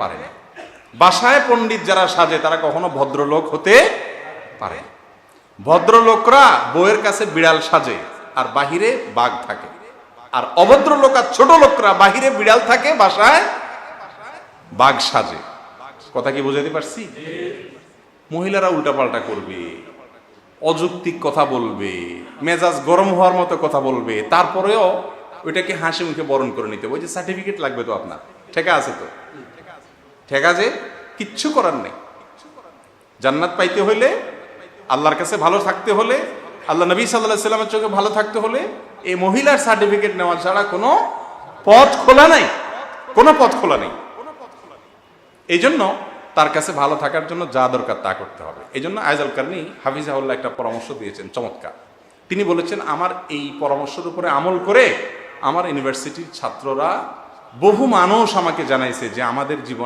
পারে না। বাসায় পণ্ডিত যারা সাজে, তারা কখনো ভদ্রলোক হতে পারে ভদ্রলোকরা বউয়ের কাছে বিড়াল সাজে আর বাহিরে বাঘ থাকে। আর অভদ্র লোক আর ছোট লোকরা বাহিরে বিড়াল থাকে, বাসায় বাঘ সাজে। কথা কি বোঝাতে পারছি? মহিলারা উল্টাপাল্টা করবে, অযৌক্তিক কথা বলবে, মেজাজ গরম হওয়ার মতো কথা বলবে, তারপরেও ওইটাকে হাসি মুখে বরণ করে নিতে। ওই যে সার্টিফিকেট লাগবে তো আপনার, ঠেকা আছে তো? ঠেকা যে কিচ্ছু করার নেই। জান্নাত পাইতে হলে আল্লাহর কাছে ভালো থাকতে হলে, আল্লাহ নবী সাল্লাহ সাল্লামের চোখে ভালো থাকতে হলে এই মহিলার সার্টিফিকেট নেওয়া ছাড়া কোনো পথ খোলা নাই। কোনো পথ খোলা নেই। এই জন্য তার কাছে ভালো থাকার জন্য যা দরকার তা করতে হবে। এই জন্য আয়জাল কারনি হাফিজাউল্লাহ একটা পরামর্শ দিয়েছেন চমৎকার। তিনি বলেছেন, আমার এই পরামর্শের উপরে আমল করে আমার ইউনিভার্সিটির ছাত্ররা বহু মানুষ আমাকে জানাইছে যে আমাদের জীবন